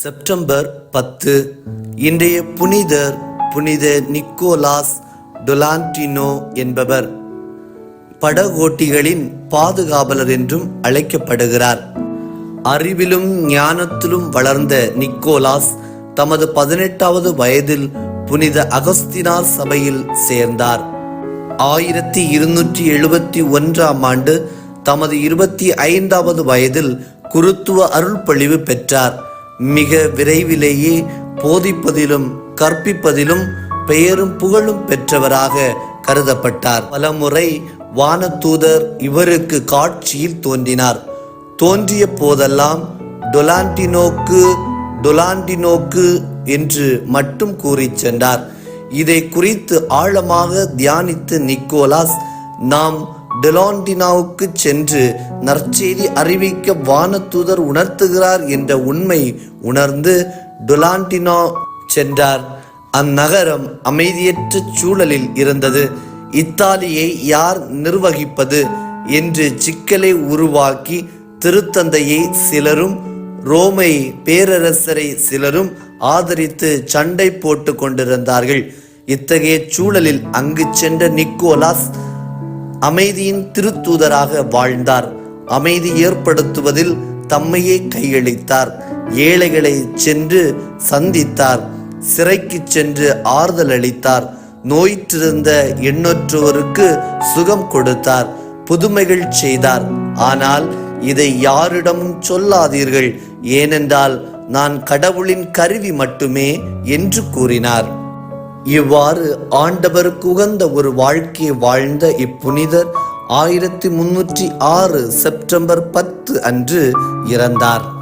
September பத்து. இன்றைய புனிதர் புனித நிக்கோலாஸ் டொலான்டினோ என்பவர். படகோட்டிகளின் பாதுகாவலர் என்றும் அழைக்கப்படுகிறார். அறிவிலும் ஞானத்திலும் வளர்ந்த நிக்கோலாஸ் தமது பதினெட்டாவது வயதில் புனித அகஸ்தினார் சபையில் சேர்ந்தார். ஆயிரத்தி இருநூற்றி எழுபத்தி ஒன்றாம் ஆண்டு தமது இருபத்தி ஐந்தாவது வயதில் குருத்துவ அருள்பொழிவு பெற்றார். மிக விரைவிலேயே போதிப்பதிலும் கற்பிப்பதிலும் பெயரும் புகழும் பெற்றவராக கருதப்பட்டார். பலமுறை வானதூதர் இவருக்கு காட்சியில் தோன்றினார். தோன்றிய போதெல்லாம் டொலாண்டினோக்கு டொலாண்டினோக்கு என்று மட்டும் கூறிச் சென்றார். இதை குறித்து ஆழமாக தியானித்து நிக்கோலாஸ் நாம் டெலாண்டினாவுக்கு சென்று நற்செய்தி அறிவிக்க வானதூதர் உணர்த்துகிறார் என்ற உண்மை உணர்ந்து டொலாண்டினா சென்றார். அந்நகரம் அமைதியற்ற சூழலில் இருந்தது. இத்தாலியை யார் நிர்வகிப்பது என்று சிக்கலை உருவாக்கி திருத்தந்தையை சிலரும் ரோமை பேரரசரை சிலரும் ஆதரித்து சண்டை போட்டு கொண்டிருந்தார்கள். இத்தகைய சூழலில் அங்கு சென்ற நிக்கோலாஸ் அமைதியின் திருத்தூதராக வாழ்ந்தார். அமைதி ஏற்படுத்துவதில் தம்மையே கையளித்தார். ஏழைகளை சென்று சந்தித்தார். சிறைக்கு சென்று ஆறுதல் அளித்தார். நோயிற்றிருந்த எண்ணற்றோருக்கு சுகம் கொடுத்தார். புதுமைகள் செய்தார். ஆனால் இதை யாரிடமும் சொல்லாதீர்கள். ஏனென்றால் நான் கடவுளின் கருவி மட்டுமே என்று கூறினார். இவ்வாறு ஆண்டவருக்கு உகந்த ஒரு வாழ்க்கையை வாழ்ந்த இப்புனிதர் ஆயிரத்தி முன்னூற்றி ஆறு செப்டம்பர் பத்து அன்று இறந்தார்.